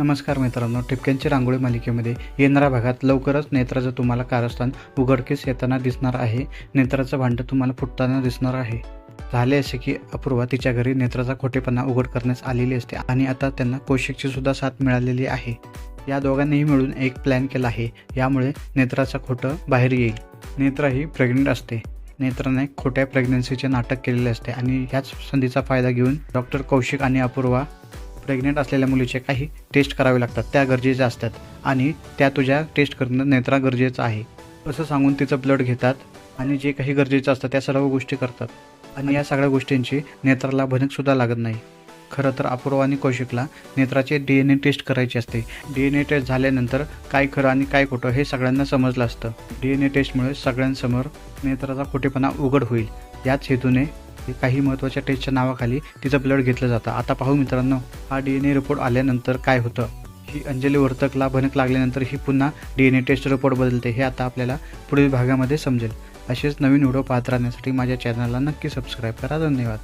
नमस्कार मित्रांनो ठिपक्यांची रांगोळी मालिकेमध्ये येणाऱ्या भागात लवकरच नेत्राचं तुम्हाला कारस्थान उघडकीस येताना दिसणार आहे. नेत्राचं भांडं तुम्हाला फुटताना दिसणार आहे. झाले असे की अपूर्वा तिच्या घरी नेत्राचा खोटेपणा उघड करण्यास आलेली असते आणि आता त्यांना कौशिकची सुद्धा साथ मिळालेली आहे. या दोघांनीही मिळून एक प्लॅन केला आहे. यामुळे नेत्राचं खोटं बाहेर येईल. नेत्रा ही प्रेग्नेंट असते. नेत्राने खोट्या प्रेग्नन्सीचे नाटक केलेले असते आणि ह्याच संधीचा फायदा घेऊन डॉक्टर कौशिक आणि अपूर्वा प्रेग्नेंट असलेल्या मुलीचे काही टेस्ट करावे लागतात. त्या गरजेच्या असतात आणि त्या तुझ्या टेस्ट करणं नेत्रा गरजेचं आहे. असं सांगून तिचं ब्लड घेतात आणि जे काही गरजेचं असतं त्या सर्व गोष्टी करतात. आणि या सगळ्या गोष्टींची नेत्राला भनकसुद्धा लागत नाही. खरं तर अपूर्व आणि कौशिकला नेत्राचे डी एन ए टेस्ट करायचे असते. डी एन ए टेस्ट झाल्यानंतर काय खरं आणि काय खोटं हे सगळ्यांना समजलं असतं. डी एन ए टेस्टमुळे सगळ्यांसमोर नेत्राचा खोटेपणा उघड होईल. याच हेतूने काही महत्त्वाच्या टेस्टच्या नावाखाली तिचं ब्लड घेतलं जातं. आता पाहू मित्रांनो हा डी एन ए रिपोर्ट आल्यानंतर काय होतं? ही अंजली वर्तकला भनक लागल्यानंतर ही पुन्हा D N A test report बदलते. हे आता आपल्याला पुढील भागामध्ये समजेल. असेच नवीन व्हिडिओ पाहत राहण्यासाठी माझ्या चॅनलला नक्की सबस्क्राईब करा. धन्यवाद.